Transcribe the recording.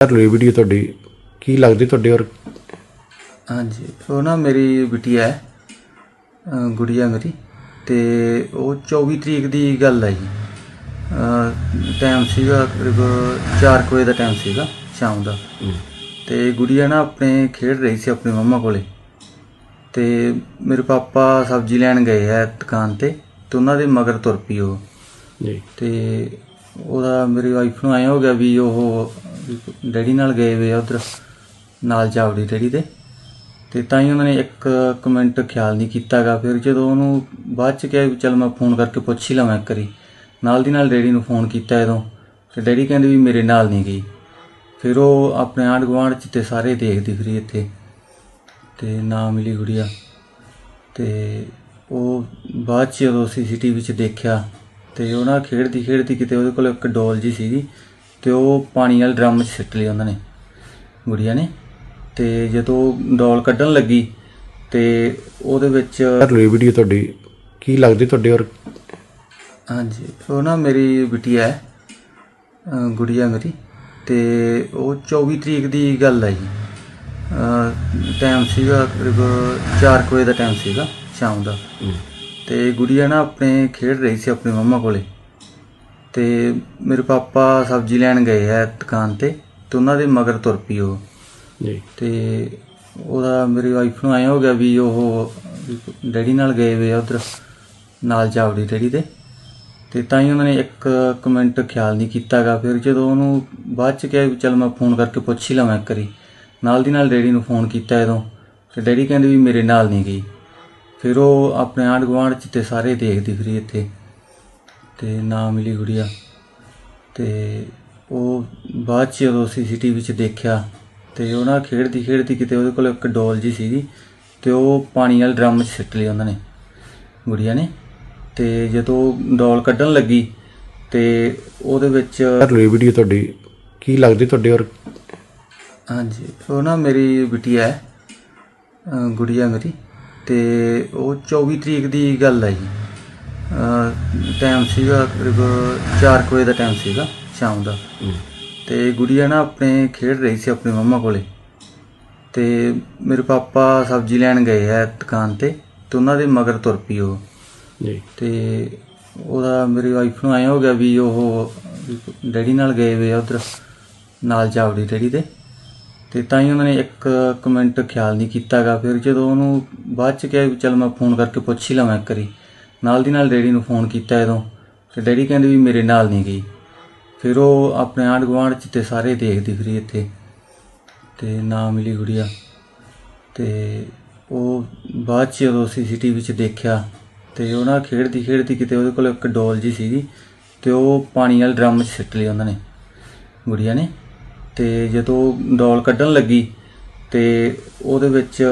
ਕਰ ਲਈ ਵੀਡੀਓ ਤੁਹਾਡੀ ਕੀ ਲੱਗਦੀ ਤੁਹਾਡੇ ਔਰ ਹਾਂਜੀ ਉਹ ਨਾ ਮੇਰੀ ਬਿਟੀਆ ਹੈ ਅਹ ਗੁੜੀਆ ਮੇਰੀ ਤੇ ਉਹ 24 ਤਰੀਕ ਦੀ ਗੱਲ ਹੈ ਜੀ। ਟਾਈਮ ਸੀਗਾ ਕਰੀਬ 4 ਵਜੇ ਦਾ ਟਾਈਮ ਸੀਗਾ ਸ਼ਾਮ ਦਾ। ਤੇ ਗੁੜੀਆ ਨਾ ਆਪਣੇ ਖੇਡ ਰਹੀ ਸੀ ਆਪਣੀ ਮੰਮਾ ਕੋਲੇ। ਤੇ ਮੇਰੇ ਪਾਪਾ ਸਬਜ਼ੀ ਲੈਣ ਗਏ ਹੈ ਦੁਕਾਨ ਤੇ ਤੇ ਉਹਨਾਂ ਦੇ ਮਗਰ ਤੁਰ ਪਈ ਉਹ। ਜੀ। ਤੇ ਉਹਦਾ ਮੇਰੀ ਵਾਈਫ ਨੂੰ ਆਇਆ ਹੋ ਗਿਆ ਵੀ ਉਹ ਡੈਡੀ ਨਾਲ ਗਏ ਵੇ ਆ ਉਧਰ, ਨਾਲ ਜਾਵੜੀ ਡੈਡੀ ਦੇ। ਤੇ ਤਾਂ ਹੀ ਉਹਨਾਂ ਨੇ ਇੱਕ ਕਮੈਂਟ ਖਿਆਲ ਨਹੀਂ ਕੀਤਾਗਾ। ਫਿਰ ਜਦੋਂ ਉਹਨੂੰ ਬਾਅਦ ਚ ਕਿਹਾ ਵੀ ਚਲ ਮੈਂ ਫੋਨ ਕਰਕੇ ਪੁੱਛ ਹੀ ਲਵਾਂ ਇੱਕ ਵਾਰੀ। ਨਾਲ ਦੀ ਨਾਲ ਡੈਡੀ ਨੂੰ ਫੋਨ ਕੀਤਾ ਜਦੋਂ। ਤੇ ਡੈਡੀ ਕਹਿੰਦੇ ਵੀ ਮੇਰੇ ਨਾਲ ਨਹੀਂ ਗਈ। ਫਿਰ ਉਹ ਆਪਣੇ ਆਂਢ ਗੁਆਂਢ ਚ ਤੇ ਸਾਰੇ ਦੇਖਦੀ ਫਿਰੀ ਇੱਥੇ। ਤੇ ਨਾ ਮਿਲੀ ਗੁੜੀਆ। ਤੇ ਉਹ ਬਾਅਦ ਚ ਜਦੋਂ ਸੀਸੀਟੀਵੀ 'ਚ ਦੇਖਿਆ, ਤੇ ਉਹਨਾਂ ਖੇਡਦੀ ਖੇਡਦੀ ਕਿਤੇ ਉਹਦੇ ਕੋਲ ਇੱਕ ਡੋਲ ਜੀ ਸੀਗੀ। ਤੇ ਉਹ ਪਾਣੀ ਵਾਲੇ ਡਰਮ 'ਚ ਸਿੱਟ ਲਈ ਉਹਨਾਂ ਨੇ ਗੁੜੀਆ ਨੇ। ਤੇ ਜਦੋਂ ਡੋਲ ਕੱਢਣ ਲੱਗੀ ਤੇ ਉਹਦੇ ਵਿੱਚ ਲਈ ਵੀਡੀਓ ਤੁਹਾਡੀ ਕੀ ਲੱਗਦੀ ਤੁਹਾਡੇ ਔਰ? ਹਾਂਜੀ ਉਹ ਨਾ ਮੇਰੀ ਬਿਟੀਆ ਹੈ ਅਹ ਗੁੜੀਆ ਮੇਰੀ। ਤੇ ਉਹ 24 ਤਰੀਕ ਦੀ ਗੱਲ ਹੈ ਜੀ ਟਾਈਮ ਸੀਗਾ ਕਰੀਬ 4 ਵਜੇ ਦਾ ਟਾਈਮ ਸੀਗਾ ਸ਼ਾਮ ਦਾ। ਤੇ ਗੁੜੀਆ ਨਾ ਆਪਣੇ ਖੇਡ ਰਹੀ ਸੀ ਆਪਣੀ ਮੰਮਾ ਕੋਲੇ। ਤੇ ਮੇਰੇ ਪਾਪਾ ਸਬਜ਼ੀ ਲੈਣ ਗਏ ਹੈ ਦੁਕਾਨ ਤੇ ਤੇ ਉਹਨਾਂ ਦੇ ਮਗਰ ਤੁਰ ਪਈ ਉਹ। ਜੀ। ਤੇ ਉਹਦਾ ਮੇਰੀ ਵਾਈਫ ਨੂੰ ਆਇਆ ਹੋ ਗਿਆ ਵੀ ਉਹ ਡੈਡੀ ਨਾਲ ਗਏ ਵੇ ਆ ਉਧਰ ਨਾਲ ਜਾਵੜੀ ਡੈਡੀ ਦੇ। ਤੇ ਤਾਂ ਹੀ ਉਹਨਾਂ ਨੇ ਇੱਕ ਕਮੈਂਟ ਖਿਆਲ ਨਹੀਂ ਕੀਤਾਗਾ। ਫਿਰ ਜਦੋਂ ਉਹਨੂੰ ਬਾਅਦ ਚ ਕਿਹਾ ਵੀ ਚਲ ਮੈਂ ਫੋਨ ਕਰਕੇ ਪੁੱਛ ਹੀ ਲਵਾਂ ਇੱਕ ਵਾਰੀ। ਨਾਲ ਦੀ ਨਾਲ ਡੈਡੀ ਨੂੰ ਫੋਨ ਕੀਤਾ ਜਦੋਂ। ਤੇ ਡੈਡੀ ਕਹਿੰਦੇ ਵੀ ਮੇਰੇ ਨਾਲ ਨਹੀਂ ਗਈ। ਫਿਰ ਉਹ ਆਪਣੇ ਆਂਢ ਗੁਆਂਢ ਚ ਤੇ ਸਾਰੇ ਦੇਖਦੀ ਫਿਰੀ ਇੱਥੇ। ਤੇ ਨਾ ਮਿਲੀ ਗੁੜੀਆ। ਤੇ ਉਹ ਬਾਅਦ ਚ ਜਦੋਂ ਸੀਸੀਟੀਵੀ 'ਚ ਦੇਖਿਆ ਤੇ ਉਹ ਨਾ ਖੇਡਦੀ ਖੇਡਦੀ ਕਿਤੇ ਉਹਦੇ ਕੋਲ ਇੱਕ ਡੋਲ ਜੀ ਸੀਗੀ ਤੇ ਉਹ ਪਾਣੀ ਵਾਲੇ ਡਰਮ 'ਚ ਸਿੱਟ ਲਈ ਉਹਨਾਂ ਨੇ ਗੁੜੀਆ ਨੇ। ਤੇ ਜਦੋਂ ਡੋਲ ਕੱਢਣ ਲੱਗੀ ਤੇ ਉਹਦੇ ਵਿੱਚ ਲਈ ਵੀਡੀਓ ਤੁਹਾਡੀ ਕੀ ਲੱਗਦੀ ਤੁਹਾਡੇ ਔਰ? ਹਾਂਜੀ ਉਹ ਨਾ ਮੇਰੀ ਬਿਟੀਆ ਹੈ ਗੁੜੀਆ ਮੇਰੀ ਤੇ ਉਹ 24 ਤਰੀਕ ਦੀ ਗੱਲ ਹੈ ਜੀ। ਟਾਈਮ ਸੀਗਾ ਕਰੀਬ 4 ਵਜੇ ਦਾ ਟਾਈਮ ਸੀਗਾ ਸ਼ਾਮ ਦਾ। ਤੇ ਗੁੜੀਆ ਨਾ ਆਪਣੇ ਖੇਡ ਰਹੀ ਸੀ ਆਪਣੀ ਮੰਮਾ ਕੋਲੇ। ਤੇ ਮੇਰੇ ਪਾਪਾ ਸਬਜ਼ੀ ਲੈਣ ਗਏ ਹੈ ਦੁਕਾਨ ਤੇ ਤੇ ਉਹਨਾਂ ਦੇ ਮਗਰ ਤੁਰ ਪਈ ਉਹ। ਜੀ। ਤੇ ਉਹਦਾ ਮੇਰੀ ਵਾਈਫ ਨੂੰ ਆਇਆ ਹੋ ਗਿਆ ਵੀ ਉਹ ਡੈਡੀ ਨਾਲ ਗਏ ਵੇ ਆ ਉਧਰ ਨਾਲ ਜਾਵੜੀ ਡੈਡੀ ਦੇ। ਤੇ ਤਾਂ ਹੀ ਉਹਨਾਂ ਨੇ ਇੱਕ ਕਮੈਂਟ ਖਿਆਲ ਨਹੀਂ ਕੀਤਾਗਾ। ਫਿਰ ਜਦੋਂ ਉਹਨੂੰ ਬਾਅਦ ਚ ਕਿਹਾ ਚਲ ਮੈਂ ਫੋਨ ਕਰਕੇ ਪੁੱਛ ਹੀ ਲਵਾਂ ਇੱਕ ਵਾਰੀ। ਨਾਲ ਦੀ ਨਾਲ ਡੈਡੀ ਨੂੰ ਫੋਨ ਕੀਤਾ ਜਦੋਂ, ਤੇ ਡੈਡੀ ਕਹਿੰਦੇ ਵੀ ਮੇਰੇ ਨਾਲ ਨਹੀਂ ਗਈ। ਫਿਰ ਉਹ ਆਪਣੇ ਆਂਢ ਗੁਆਂਢ ਚ ਤੇ ਸਾਰੇ ਦੇਖਦੀ ਫਿਰੀ ਇੱਥੇ, ਤੇ ਨਾ ਮਿਲੀ ਗੁੜੀਆ। ਤੇ ਉਹ ਬਾਅਦ ਚ ਜਦੋਂ ਸੀਸੀਟੀਵੀ 'ਚ ਦੇਖਿਆ, ਤੇ ਉਹਨਾਂ ਖੇਡਦੀ ਖੇਡਦੀ ਕਿਤੇ ਉਹਦੇ ਕੋਲ ਇੱਕ ਡੋਲ ਜੀ ਸੀਗੀ, ਤੇ ਉਹ ਪਾਣੀ ਵਾਲੇ ਡਰਮ 'ਚ ਸਿੱਟ ਲਈ ਉਹਨਾਂ ਨੇ, ਗੁੜੀਆ ਨੇ। ਤੇ ਜਦੋਂ ਡੋਲ ਕੱਢਣ ਲੱਗੀ, ਤੇ ਉਹਦੇ ਵਿੱਚ